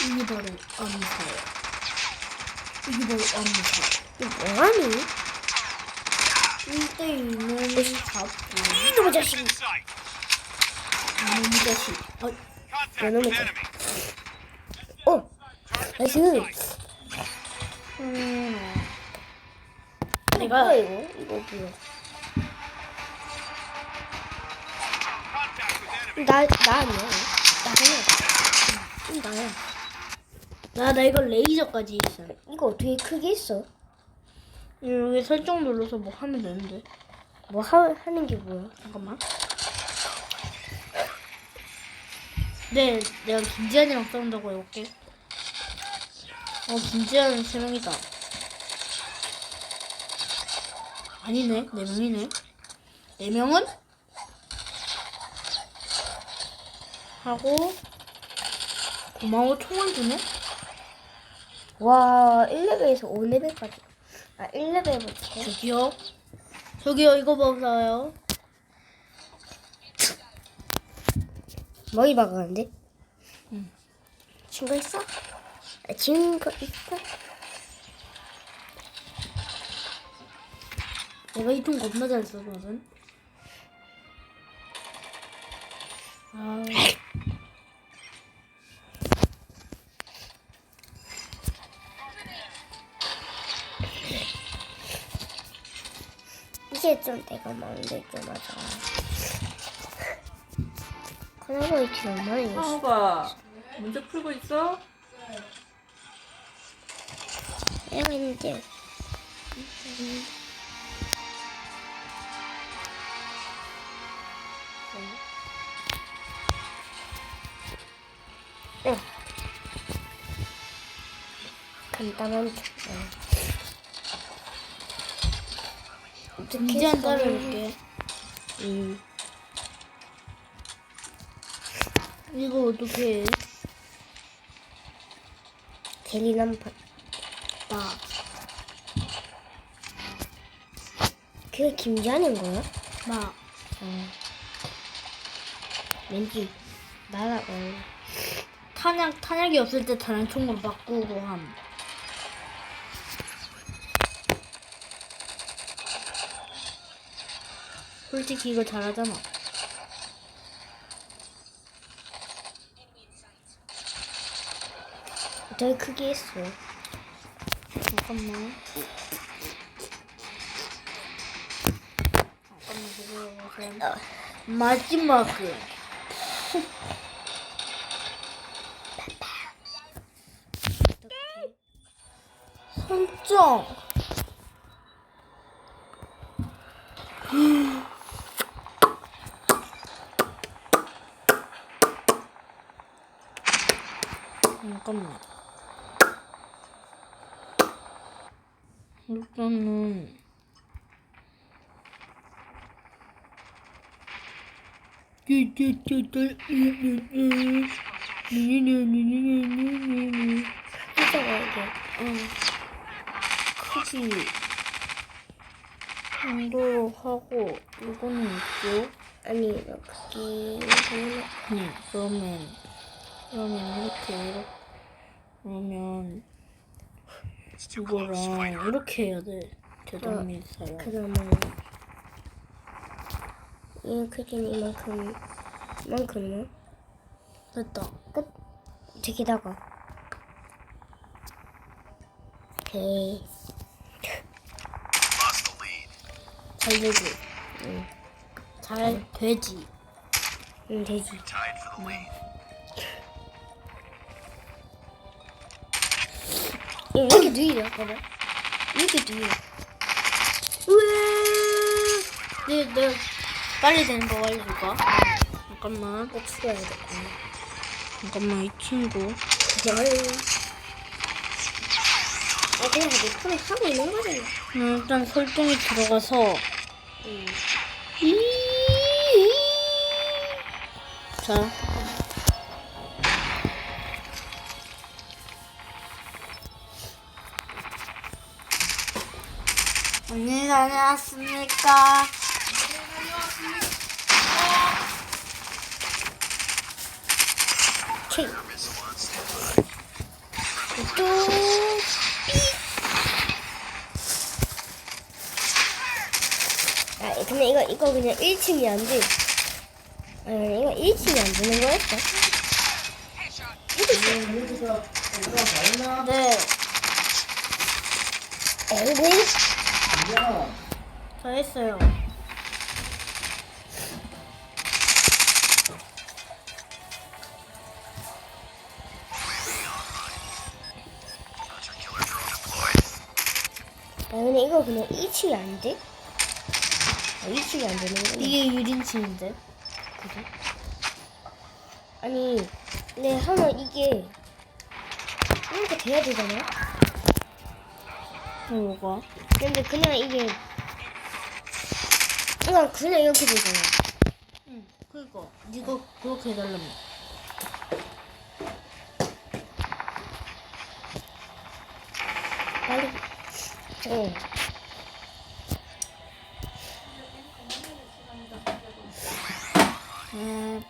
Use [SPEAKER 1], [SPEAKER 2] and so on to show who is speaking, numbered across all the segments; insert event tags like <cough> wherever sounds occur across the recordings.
[SPEAKER 1] 이게 바로 암살. 이게 바로 암살.
[SPEAKER 2] 이거 뭐하니?
[SPEAKER 1] 1대1은 잡고
[SPEAKER 2] 이놈의 자식.
[SPEAKER 3] in sight.
[SPEAKER 1] 이놈 자식. 아,
[SPEAKER 3] Contact
[SPEAKER 2] Enemy.
[SPEAKER 3] with enemy.
[SPEAKER 2] 어, 나이스.
[SPEAKER 1] 음.
[SPEAKER 2] 내가 이거? 이거 뭐야?
[SPEAKER 3] Contact with enemy.
[SPEAKER 2] 나, 나 아니야? 응, 나야.
[SPEAKER 1] 나, 나 이거 레이저까지 있어.
[SPEAKER 2] 이거 어떻게 크게 있어?
[SPEAKER 1] 여기 설정 눌러서 뭐 하면 되는데.
[SPEAKER 2] 뭐 하, 하는 게 뭐야?
[SPEAKER 1] 잠깐만. 네, 내가 김지한이랑 싸운다고 해볼게. 어, 김지한은 세 명이다. 아니네, 네 명이네. 네 명은? 하고, 고마워, 총알 주네?
[SPEAKER 2] 와, 1레벨에서 5레벨까지. 아, 1레벨부터.
[SPEAKER 1] 저기요. 저기요, 이거 봐봐요.
[SPEAKER 2] 머리 박았는데?
[SPEAKER 1] 응.
[SPEAKER 2] 친구 있어? 아, 친구 있어?
[SPEAKER 1] 내가 이 통 겁나 잘 쓰거든. 아,
[SPEAKER 2] 이게 좀 내가 먹는데 좀 하자. 콜라보이티 얼마나 있어?
[SPEAKER 4] 하우가 문제 풀고 있어?
[SPEAKER 2] 내가 있는데. 응. 간단한 척. 써야
[SPEAKER 1] 따라올게.
[SPEAKER 2] 음.
[SPEAKER 1] 이거 어떻게 해?
[SPEAKER 2] 대리난판.
[SPEAKER 1] 나.
[SPEAKER 2] 그게 김지한인 거야?
[SPEAKER 1] 나.
[SPEAKER 2] 어. 왠지 어.
[SPEAKER 1] 탄약, 탄약이 없을 때 단총으로 바꾸고 함. 솔직히 이거 잘하잖아.
[SPEAKER 2] 되게 크게 했어.
[SPEAKER 1] 잠깐만. 잠깐만 기다려보세요. 마지막은 설정. 잠깐만. 일단은
[SPEAKER 2] 크잖아 이게.
[SPEAKER 1] 크기 정도 하고 이거는 있고
[SPEAKER 2] 아니
[SPEAKER 1] 네, 그러면 그러면 이렇게 이렇게 그러면 이거랑 이렇게 해야 돼. 대단히 사요.
[SPEAKER 2] 그러면 이 크기는 이만큼 이만큼은?
[SPEAKER 1] 됐다.
[SPEAKER 2] 끝. 저기다가 오케이.
[SPEAKER 3] Lost the lead.
[SPEAKER 1] 잘 되지? 잘 되지?
[SPEAKER 2] 응 되지.
[SPEAKER 3] Tied the lead.
[SPEAKER 2] 이렇게 뒤에 봐봐. 이렇게 뒤에.
[SPEAKER 1] 우와 네, 내가 빨리 되는 거 알려줄까? 잠깐만
[SPEAKER 2] 꼭 죽어야 돼.
[SPEAKER 1] 잠깐만 이 친구
[SPEAKER 2] 아 그냥 내 폰에 하고 있는 거잖아.
[SPEAKER 1] 음, 일단 설정이 들어가서
[SPEAKER 2] 응.
[SPEAKER 1] 자 다녀왔습니까?
[SPEAKER 2] 치. 아, 근데 이거, 이거 그냥 1층이 안 돼. 아, 이거 1층이 안 되는 거였어?
[SPEAKER 1] 네.
[SPEAKER 2] 앵글?
[SPEAKER 1] 저 했어요.
[SPEAKER 2] 아, 근데 이거 그냥 2층이 안 돼? 아, 2층이 안 되는 거야?
[SPEAKER 1] 이게 유린층인데.
[SPEAKER 2] 아니, 근데 하면 이게 이렇게 돼야 되잖아?
[SPEAKER 1] 뭐가?
[SPEAKER 2] 근데 그냥 이게 그냥 그냥 이렇게 되잖아.
[SPEAKER 1] 응. 그거. 이거 그렇게 해달라며.
[SPEAKER 2] 빨리. 어.
[SPEAKER 1] 음.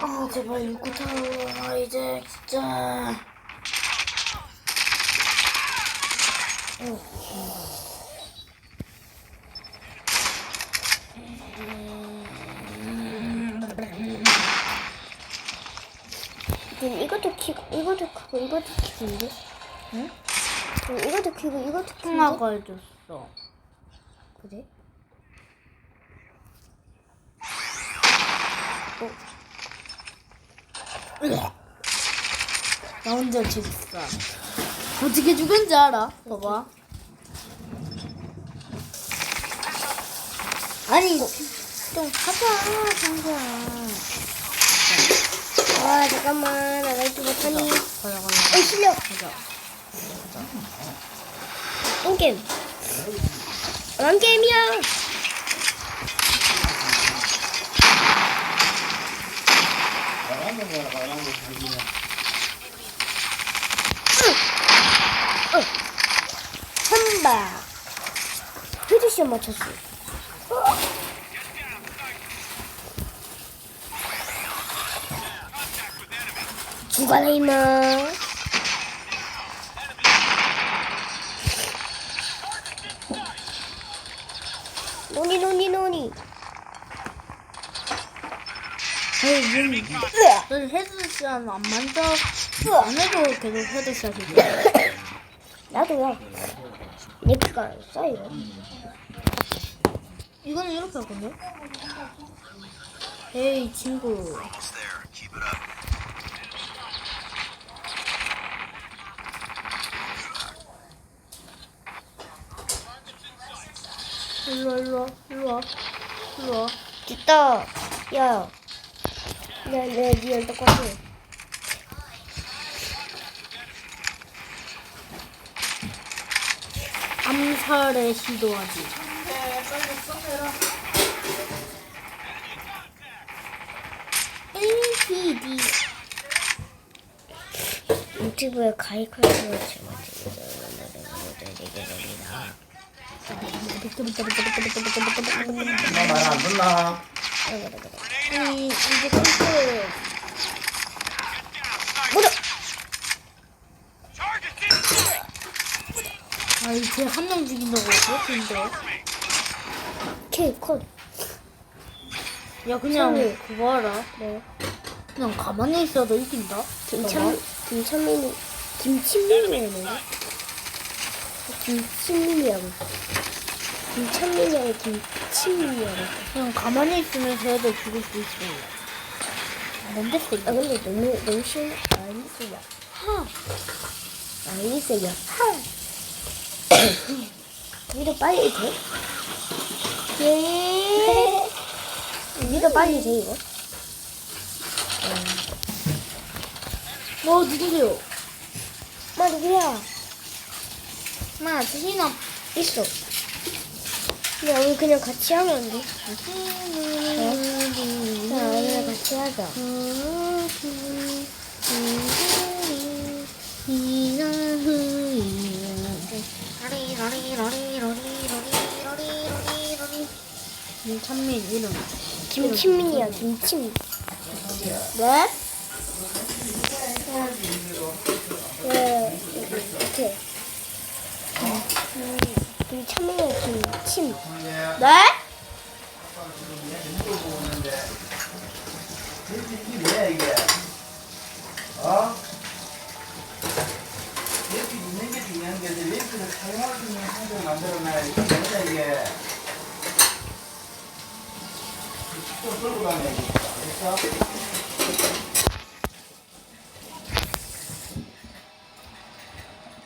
[SPEAKER 1] 아 제발 타워 이제 진짜.
[SPEAKER 2] 그럼 이것도 키고 이것도 크고 이것도 키고인데?
[SPEAKER 1] 응?
[SPEAKER 2] 그럼 이것도 키고 이것도 키고.
[SPEAKER 1] 통화가 해줬어.
[SPEAKER 2] 그래?
[SPEAKER 1] 나 혼자 재밌어. 어떻게 죽은지 알아? 봐봐. 아니, 좀 하자, 장사.
[SPEAKER 2] 와 잠깐만 나 날지 못하니.
[SPEAKER 1] 가자, 가자.
[SPEAKER 2] 어 실력.
[SPEAKER 1] 가자.
[SPEAKER 2] 똥게임. 안 게임이야. 한바. 헤드샷 맞췄어. 죽어라 이마. 노니 노니 노니.
[SPEAKER 1] 에이, 문,
[SPEAKER 2] 으아.
[SPEAKER 1] 너 헤드샷 안 만져?
[SPEAKER 2] 으아.
[SPEAKER 1] 안 해도 계속 헤드샷이지.
[SPEAKER 2] 나도야. 내 피가 안 쌓여.
[SPEAKER 1] 이거는 이렇게 하거든요? 에이, 친구. 일로와, 일로와, 일로와. 일로와.
[SPEAKER 2] 됐다. 야. 내, 내 리얼 똑같아.
[SPEAKER 1] 암살에 시도하지. LCD.
[SPEAKER 2] 유튜브에 수 제가
[SPEAKER 3] 너말안 듣나?
[SPEAKER 1] 이, 이제 컴퓨터에
[SPEAKER 2] 뭐야?
[SPEAKER 1] 아, 이제 한명 죽인다고 그렇게 힘들어?
[SPEAKER 2] K 컷.
[SPEAKER 1] 야, 그냥
[SPEAKER 2] 선생님.
[SPEAKER 1] 그거 알아?
[SPEAKER 2] 네.
[SPEAKER 1] 그냥 가만히 있어도 이긴다?
[SPEAKER 2] 김찬 김찬민이 김친민이었는데. 김친민이라고. 김찬민이하고 김친민이라고.
[SPEAKER 1] 그냥 가만히 있으면서 애들 죽일 수 있어. 뭔데,
[SPEAKER 2] 아? 근데 너무 너무 심 아니세요.
[SPEAKER 1] 하.
[SPEAKER 2] 아니세요. 이도 빨리 돼? 예. 이도 빨리 돼 이거?
[SPEAKER 1] 뭐, 누구세요?
[SPEAKER 2] 마 누구야?
[SPEAKER 1] 마, 주신아.
[SPEAKER 2] 있어. 야 우리 그냥 같이 하면 안 돼? 어? 자 우리 같이 하자.
[SPEAKER 1] 김찬민 이름.
[SPEAKER 2] 김친민이야 김친.
[SPEAKER 1] 네?
[SPEAKER 2] 네, 이렇게. 음, 이 참외 김침.
[SPEAKER 1] 네?
[SPEAKER 3] 사용할 수 있는 상태를 만들어놔야 이게 알겠어?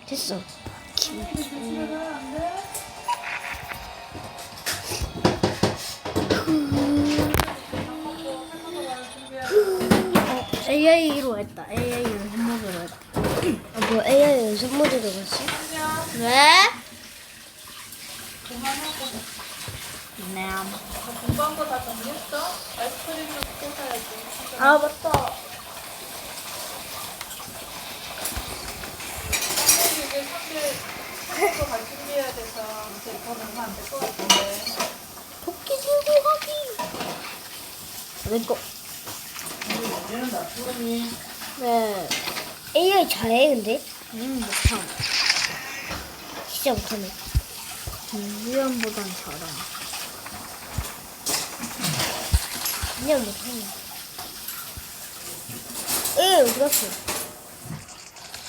[SPEAKER 2] 됐어.
[SPEAKER 1] AI로 했다. AI로 햄버거로 했다.
[SPEAKER 2] 아, 뭐 AI 연습 모드로 갔어?
[SPEAKER 1] 왜? 네.
[SPEAKER 4] 공부한 거 다 정리했어? 아이스크림도 또 사야지.
[SPEAKER 1] 아 맞다.
[SPEAKER 4] 선생님 이게 상대 상대도 갈 준비해야 돼서 이제 더 넣으면 안될 것 같은데.
[SPEAKER 1] 토끼 신고하기. 내 거.
[SPEAKER 3] 얘는 다 풀었니?
[SPEAKER 1] 네.
[SPEAKER 2] AI 잘해 근데
[SPEAKER 1] 음 못함.
[SPEAKER 2] 진짜 못하네.
[SPEAKER 1] 김지현보단 잘함.
[SPEAKER 2] 그냥 못하네. AI 어디 갔어?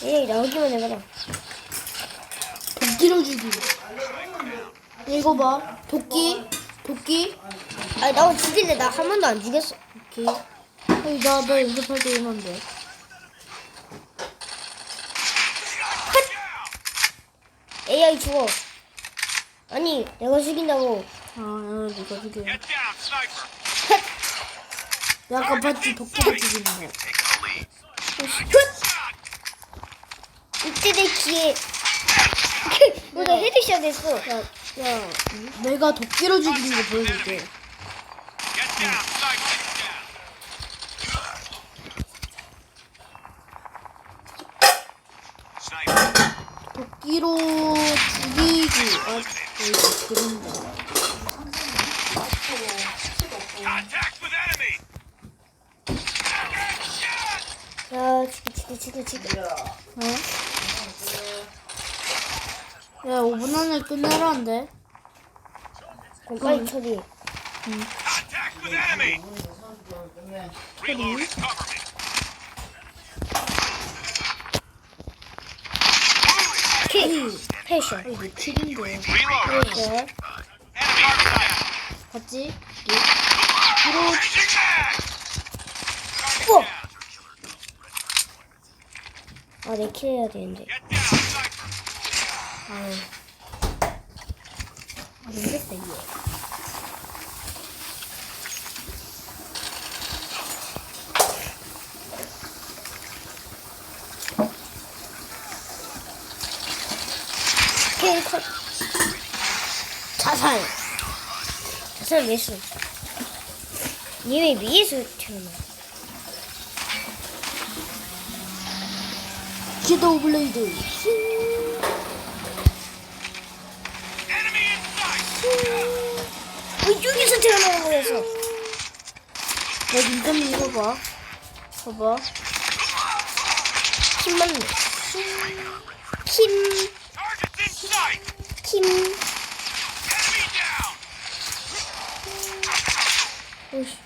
[SPEAKER 2] AI 나오기만 해봐라.
[SPEAKER 1] 도끼로 주기. 이거 봐. 도끼. 도끼.
[SPEAKER 2] 아, 나 죽일래. 나 한 번도 안 죽였어.
[SPEAKER 1] 오케이. 아니 나 나 연습할 때 돼.
[SPEAKER 2] AI 죽어. 아니, 내가 죽인다고.
[SPEAKER 1] 아, 야, 네가 죽여. 아까 봤지? 죽이는 거.
[SPEAKER 2] 이때 내 귀에. 어, 나 헤드샷 했어.
[SPEAKER 1] 야, 야, 내가 도끼로 죽이는 거 보여줄게. 도끼로 죽이기. 아, 여기 그린다.
[SPEAKER 2] 죽여, 죽여.
[SPEAKER 1] 어? 야, 5분 안에 끝내라는데?
[SPEAKER 2] 빨리
[SPEAKER 5] enemy. Reloading. Cover me.
[SPEAKER 2] 킥! 패션.
[SPEAKER 1] 이거 킬인데.
[SPEAKER 5] Contact.
[SPEAKER 1] 봤지?
[SPEAKER 5] Mag.
[SPEAKER 2] 우와! 아, 내킬 해야 되는데.
[SPEAKER 1] 아유. 아, 모르겠다, 이게.
[SPEAKER 2] 킬 컷.
[SPEAKER 1] 자살!
[SPEAKER 2] 자살 왜 했어? 님이 위에서 튀어나.
[SPEAKER 1] 기도 블레이드.
[SPEAKER 2] 어, 여기서 튀어나온 거였어.
[SPEAKER 1] 야, 민감이 이거 봐. 봐봐.
[SPEAKER 2] 킴.
[SPEAKER 5] Enemy down.
[SPEAKER 1] 오이씨.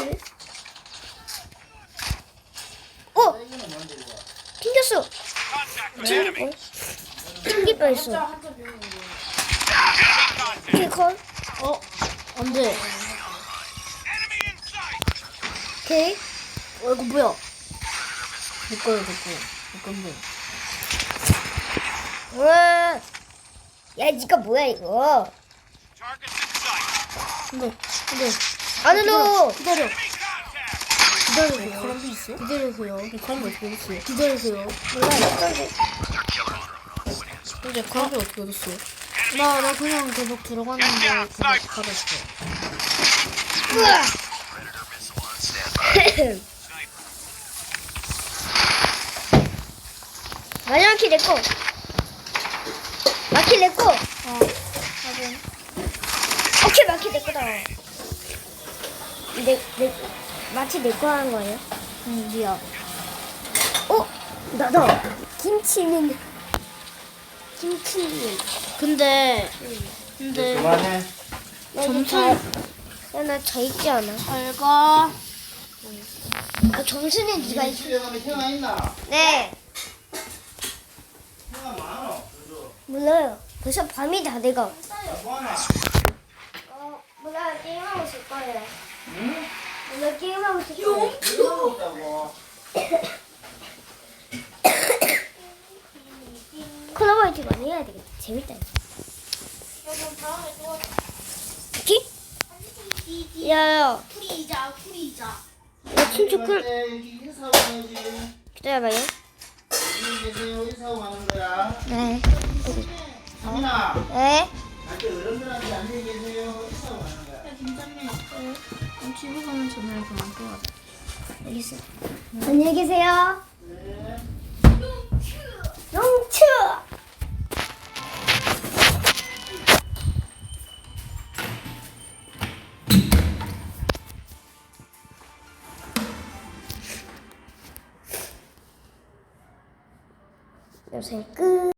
[SPEAKER 2] 킬을. 어! 튕겼어.
[SPEAKER 5] With
[SPEAKER 2] 튕길 뻔했어. 컷.
[SPEAKER 1] 어? 안 돼.
[SPEAKER 2] 오케이.
[SPEAKER 1] 어, 이거 뭐야? 내 거야, 내 거야. 내 건데.
[SPEAKER 2] 우와. 야, 니가 뭐야, 이거.
[SPEAKER 1] 근데, 근데.
[SPEAKER 2] 안으로.
[SPEAKER 1] 기다려.
[SPEAKER 5] Contact.
[SPEAKER 1] 기다려세요. 사람도 있어? 기다려세요. 사람이 어떻게 어딨어? 기다려세요.
[SPEAKER 2] 몰라, 어떡하지?
[SPEAKER 1] 근데 사람이 어떻게 어딨어? 나, 나 그냥 계속 들어갔는데 그냥.
[SPEAKER 2] 우와. <coughs> 마지막 킬 내꺼. 마킬 내꺼.
[SPEAKER 1] 어, 하긴.
[SPEAKER 2] 오케이. 같이 내 거 하는 거예요?
[SPEAKER 1] 응, 미안.
[SPEAKER 2] 어? 나도 김치는 김치는
[SPEAKER 1] 근데, 근데,
[SPEAKER 3] 그만해.
[SPEAKER 1] 점수-
[SPEAKER 2] 야나저 있지 않아?
[SPEAKER 1] 잘 가.
[SPEAKER 2] 아 점수는 네가 있.
[SPEAKER 3] 형아 있나?
[SPEAKER 2] 네.
[SPEAKER 3] 많어.
[SPEAKER 2] 몰라요. 벌써 밤이 다 돼가.
[SPEAKER 3] 뭐 하나?
[SPEAKER 2] 어 몰라 게임하고 있을 거예요.
[SPEAKER 3] 응?
[SPEAKER 2] 몰라 게임하고
[SPEAKER 3] 없다고. <coughs>
[SPEAKER 2] 콜라보레이티 많이 해야 되겠다. 재밌다. 키? 야야.
[SPEAKER 1] 풀이자, 풀이자.
[SPEAKER 2] 나
[SPEAKER 3] 인사하고 가야지.
[SPEAKER 2] 기다려봐요.
[SPEAKER 3] 여기 계세요. 인사하고 가는 거야.
[SPEAKER 2] 네. 네.
[SPEAKER 3] 갈때 어른들한테 앉아 계세요. 인사하고 가는 거야.
[SPEAKER 1] 집에 가면 전화를 그만 끊어.
[SPEAKER 2] 알겠어. 안녕히 계세요.
[SPEAKER 3] 네.
[SPEAKER 2] 영추. 영상 끝.